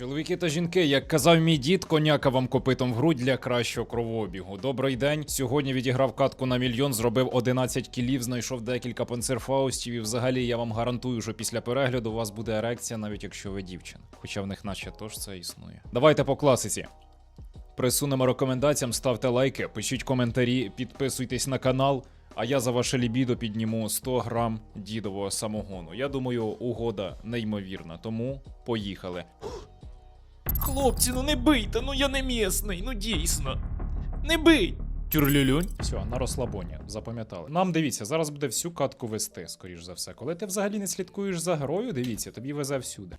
Чоловіки та жінки, як казав мій дід, коняка вам копитом в грудь для кращого кровообігу. Добрий день. Сьогодні відіграв катку на мільйон, зробив 11 кілів, знайшов декілька панцерфаустів. І взагалі я вам гарантую, що після перегляду у вас буде ерекція, навіть якщо ви дівчина. Хоча в них наче тож це існує. Давайте по класиці. Присунемо рекомендаціям, ставте лайки, пишіть коментарі, підписуйтесь на канал. А я за ваше лібідо підніму 100 грам дідового самогону. Я думаю, угода неймовірна, тому поїхали. Хлопці, ну не бийте, ну я не місний, ну дійсно. Не бий! Тюрлюлюнь. Все, на розслабоні, запам'ятали. Нам дивіться, зараз буде всю катку вести, скоріш за все. Коли ти взагалі не слідкуєш за грою, дивіться, тобі везе всюди.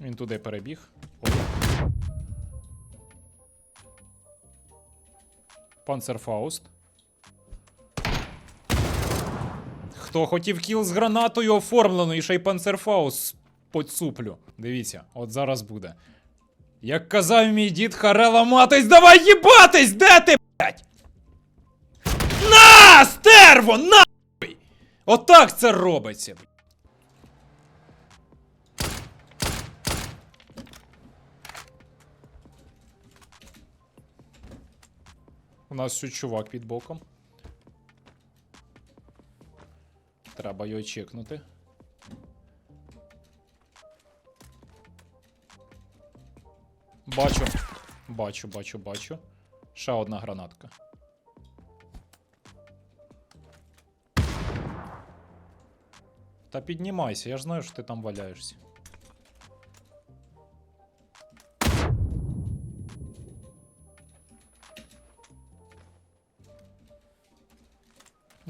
Він туди перебіг. Панцерфауст. Хто хотів кіл з гранатою оформлено і ще й панцерфауст поцуплю. Дивіться, от зараз буде. Як казав мій дід Харела матись, давай їбатись! Де ти, блядь? На, стерво, нахуй! Отак це робиться. блядь. У нас тут чувак під боком. Треба його чекнути. Бачу. Бачу, бачу, бачу. Ще одна гранатка. Та піднімайся, я ж знаю, що ти там валяєшся.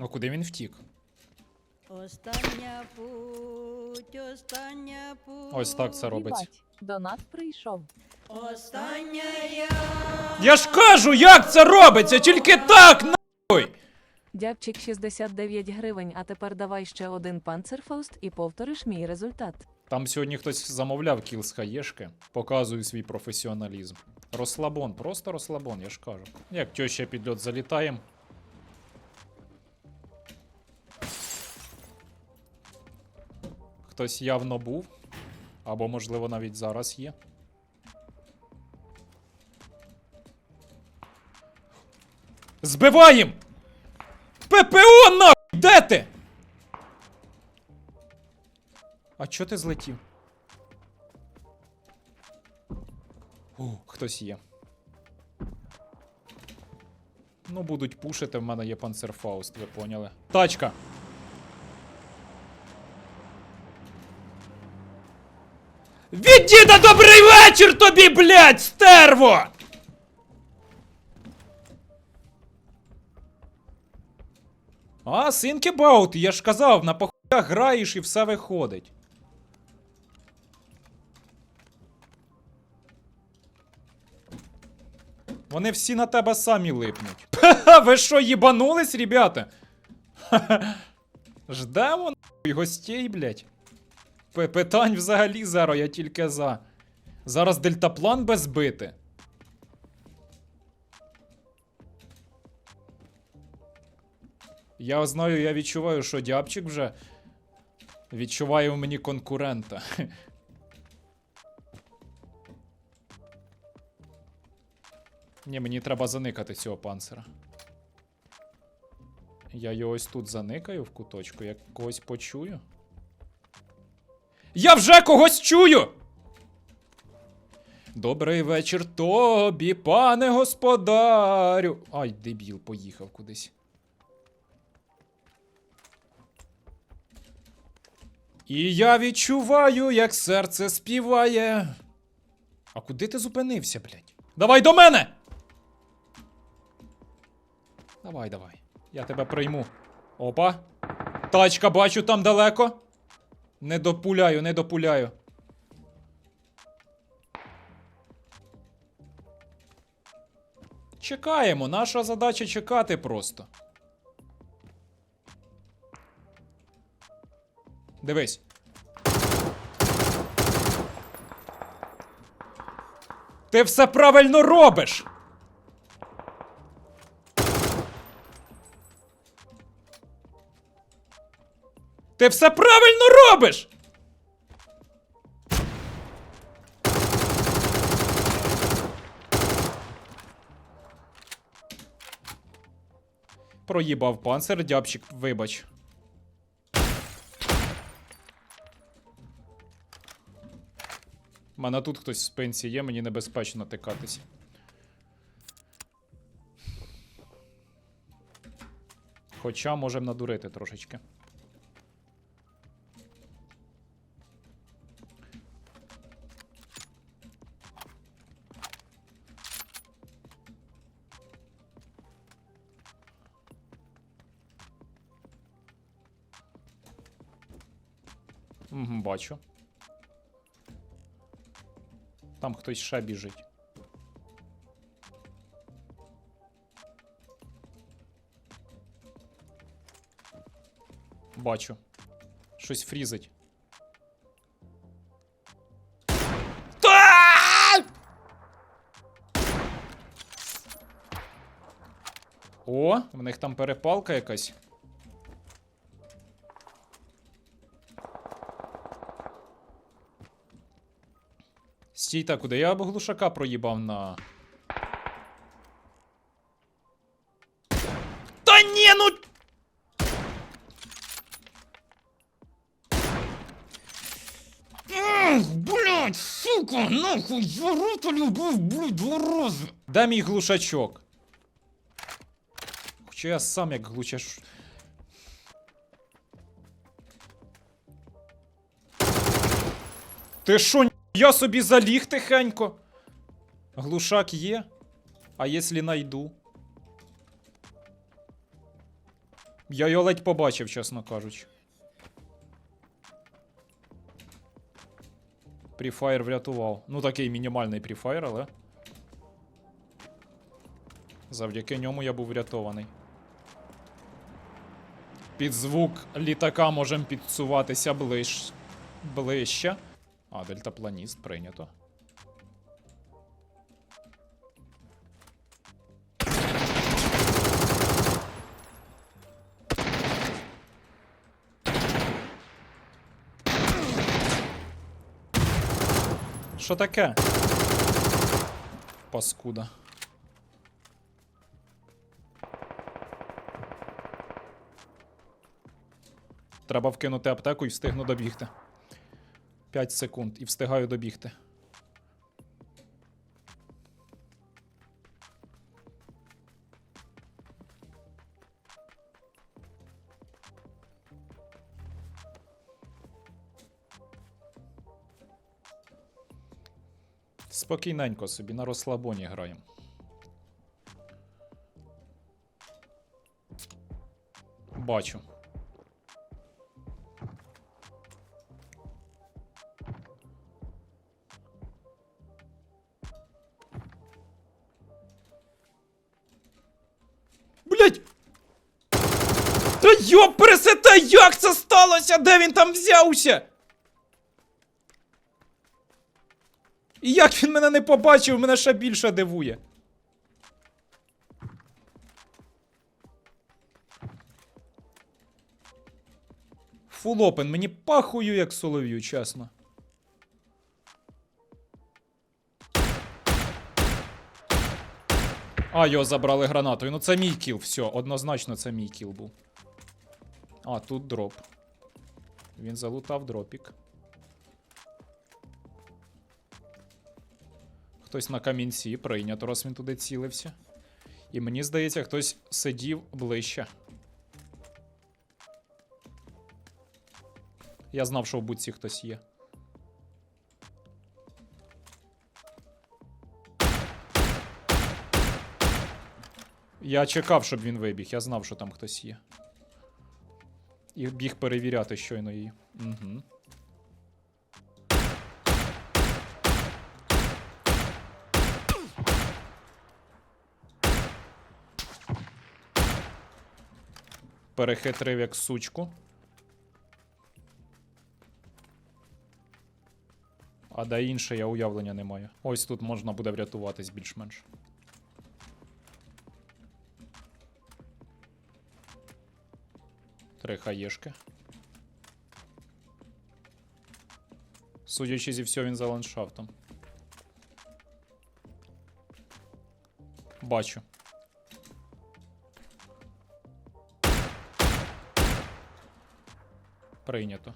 А куди він втік? Остання путь, остання путь. Ось так це робиться. Їбать, До нас прийшов. Остання я. Я ж кажу, як це робиться, тільки так, нахуй! Дябчик 69 гривень, а тепер давай ще один панцерфауст і повториш мій результат. Там сьогодні хтось замовляв кіл з хаєшки. Показую свій професіоналізм. Розслабон, просто розслабон, я ж кажу. Як тьоща під льот Хтось явно був. Або, можливо, навіть зараз є. Збиваєм! ППО нахуй! Де ти? А чо ти злетів? О, хтось є. Ну, будуть пушити, в мене є панцерфауст, ви поняли. Тачка! Від діда добрий вечір тобі, блядь, стерво! А, think about, я ж казав, на похуях граєш і все виходить. Вони всі на тебе самі липнуть. Ви що, їбанулись, ребята? Ждемо нахуй гостей, блять. Питань взагалі зеро, я тільки за. Зараз дельтаплан без бити. Я знаю, я відчуваю, що дябчик вже відчуває у мені конкурента. Ні, мені треба заникати цього панцера. Я його ось тут заникаю в куточку, як когось почую. Я вже когось чую! Добрий вечір тобі, пане господарю. Ай, дебіл, поїхав кудись. І я відчуваю, як серце співає. А куди ти зупинився, блядь? Давай до мене! Давай, давай. Я тебе прийму. Опа. Тачка бачу там далеко. Не допуляю, не допуляю. Чекаємо, наша задача чекати просто. Дивись. Ти все правильно робиш! Ти все правильно робиш! Проїбав панцир, дябчик, вибач. Мене тут хтось в спинці є, мені небезпечно тикатись. Хоча можемо надурити трошечки. Бачу. Там хтось ще біжить. Бачу. Щось фрізить. О, в них там перепалка якась. Стій так, куди я б глушака проїбав на. Та ні, ну. Блять, сука, нахуй, я рота любив, блядь, два рази. Де мій глушачок? Хоча я сам як глушач. Ти що, я собі заліг тихенько? Глушак є? А якщо найду? Я його ледь побачив, чесно кажучи. Пріфаєр врятував. Ну такий мінімальний пріфаєр, але. Завдяки ньому я був врятований. Під звук літака можемо підсуватися ближ... ближче. А, дельтапланіст прийнято. Що таке? Паскуда. Треба вкинути аптеку і встигну добігти. 5 секунд і встигаю добігти. Спокійненько собі на розслабоні граємо. Бачу. Йоп, пересете, як це сталося? Де він там взявся? І як він мене не побачив, мене ще більше дивує. Фул опен, мені пахую як солов'ю, чесно. А, його забрали гранатою. Ну це мій кіл, все, однозначно це мій кіл був. А, тут дроп. Він залутав дропік. Хтось на камінці прийнято, раз він туди цілився. І мені здається, хтось сидів ближче. Я знав, що в будці хтось є. Я чекав, щоб він вибіг. Я знав, що там хтось є. І біг перевіряти щойно її. Угу. Перехитрив як сучку. А де інше я уявлення не маю. Ось тут можна буде врятуватись більш-менш. Три хаєшки. Судячи зі всього, він за ландшафтом. Бачу. Прийнято.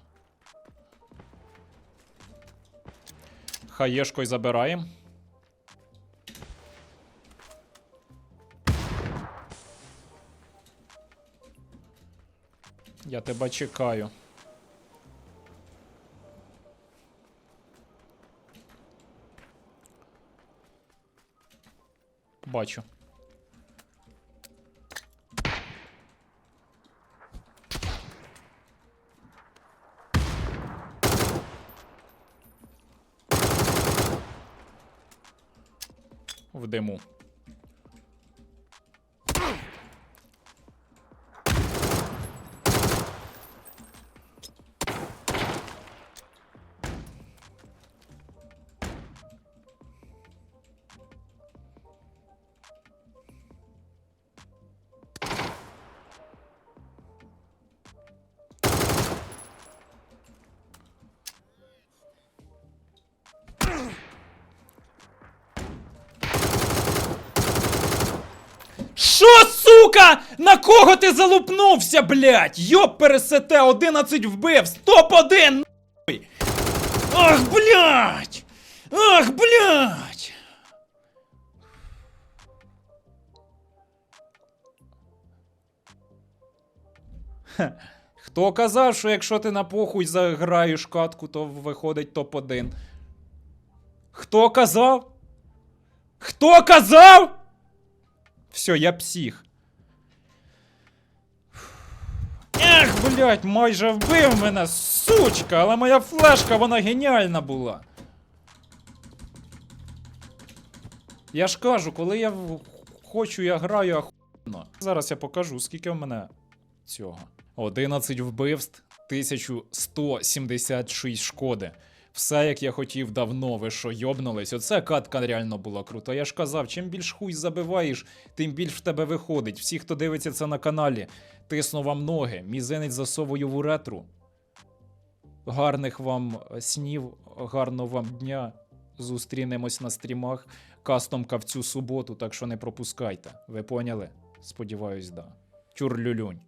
Хаєшкою забираємо. Я тебе чекаю. Бачу. В диму. Сука? На кого ти залупнувся, блядь? Йоп пересете, 11 вбив, топ-1, нахуй! Ах, блядь! Ах, блядь! Хе. Хто казав, що якщо ти на похуй заграєш катку, то виходить топ-1? Хто казав? Хто казав? Все, я псих. Ех, блядь, майже вбив мене, сучка, але моя флешка, вона геніальна була. Я ж кажу, коли я хочу, я граю ахуєнно. Зараз я покажу, скільки в мене цього. 11 вбивств, 1176 шкоди. Все, як я хотів давно, ви що, йобнулись? Оце катка реально була крута. Я ж казав, чим більш хуй забиваєш, тим більш в тебе виходить. Всі, хто дивиться це на каналі, тисну вам ноги, мізинець засовую в уретру. Гарних вам снів, гарного вам дня. Зустрінемось на стрімах. Кастомка в цю суботу, так що не пропускайте. Ви поняли? Сподіваюсь, да. Тюр-люлюнь.